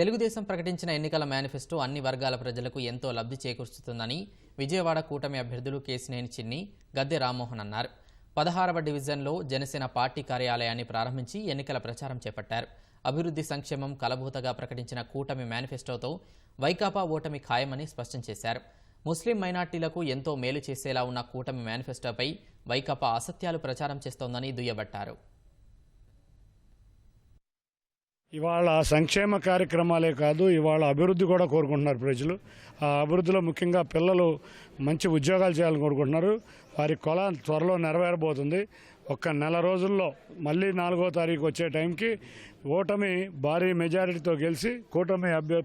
తెలుగుదేశం ప్రకటించిన ఎన్నికల మేనిఫెస్టో అన్ని వర్గాల ప్రజలకు ఎంతో లబ్ధి చేకూరుస్తుందని విజయవాడ కూటమి అభ్యర్థులు కేసినేని చిన్ని గద్దె రామ్మోహన్ అన్నారు. పదహారవ డివిజన్లో జనసేన పార్టీ కార్యాలయాన్ని ప్రారంభించి ఎన్నికల ప్రచారం చేపట్టారు. అభివృద్ధి సంక్షేమం కలబూతగా ప్రకటించిన కూటమి మేనిఫెస్టోతో వైకాపా ఓటమి ఖాయమని స్పష్టం చేశారు. ముస్లిం మైనార్టీలకు ఎంతో మేలు చేసేలా ఉన్న కూటమి మేనిఫెస్టోపై వైకాపా అసత్యాలు ప్రచారం చేస్తోందని దుయ్యబట్టారు. ఇవాళ సంక్షేమ కార్యక్రమాలే కాదు ఇవాళ అభివృద్ధి కూడా కోరుకుంటున్నారు ప్రజలు. ఆ అభివృద్ధిలో ముఖ్యంగా పిల్లలు మంచి ఉద్యోగాలు చేయాలని కోరుకుంటున్నారు. వారి కొల త్వరలో నెరవేరబోతుంది. ఒక్క నెల రోజుల్లో మళ్ళీ నాలుగో తారీఖు వచ్చే టైంకి ఓటమి భారీ మెజారిటీతో గెలిచి కూటమి అభ్య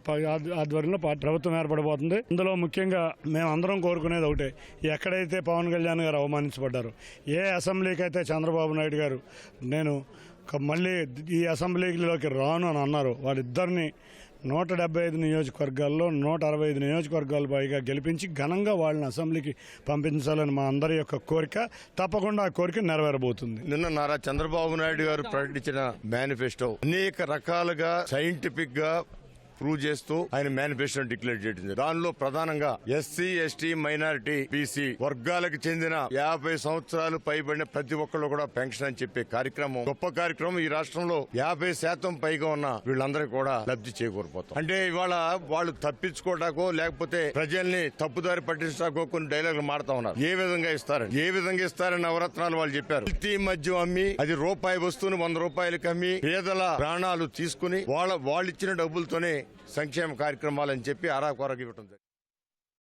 ఆధ్వర్యంలో పా- ప్రభుత్వం ఏర్పడబోతుంది. ఇందులో ముఖ్యంగా మేము అందరం కోరుకునేది ఒకటే. ఎక్కడైతే పవన్ కళ్యాణ్ గారు అవమానించబడ్డారు ఏ అసెంబ్లీకి అయితే చంద్రబాబు నాయుడు గారు నేను మళ్ళీ ఈ అసెంబ్లీలోకి రాను అని అన్నారు. వాళ్ళిద్దరిని నూట డెబ్బై ఐదు నియోజకవర్గాల్లో నూట అరవై ఐదు నియోజకవర్గాలు పైగా గెలిపించి ఘనంగా వాళ్ళని అసెంబ్లీకి పంపించాలని మా అందరి యొక్క కోరిక తప్పకుండా ఆ కోరిక నెరవేరబోతుంది. నిన్న నారా చంద్రబాబు నాయుడు గారు ప్రకటించిన మేనిఫెస్టో అనేక రకాలుగా సైంటిఫిక్గా ప్రూవ్ చేస్తూ ఆయన మేనిఫెస్టో డిక్లేర్ చేయడం దానిలో ప్రధానంగా ఎస్సీ ఎస్టీ మైనారిటీ బీసీ వర్గాలకు చెందిన యాభై సంవత్సరాలు పైబడిన ప్రతి ఒక్కళ్ళు కూడా పెన్షన్ అని చెప్పే కార్యక్రమం గొప్ప కార్యక్రమం ఈ రాష్ట్రంలో యాభై శాతం పైగా ఉన్న వీళ్ళందరికీ కూడా లబ్ధి చేకూరిపోతాం. అంటే ఇవాళ వాళ్ళు తప్పించుకోవడాకో లేకపోతే ప్రజల్ని తప్పుదారి పట్టించడాకో కొన్ని డైలాగులు మారుతా ఉన్నారు. ఏ విధంగా ఇస్తారు ఏ విధంగా ఇస్తారని నవరత్నాలు వాళ్ళు చెప్పారు. ప్రతి మద్యం అమ్మి అది రూపాయి వస్తువుని వంద రూపాయలకి అమ్మి పేదల ప్రాణాలు తీసుకుని వాళ్ళ వాళ్ళు ఇచ్చిన డబ్బులతోనే సంక్షేమ కార్యక్రమాలని చెప్పి అరాకొరకు ఇవ్వటం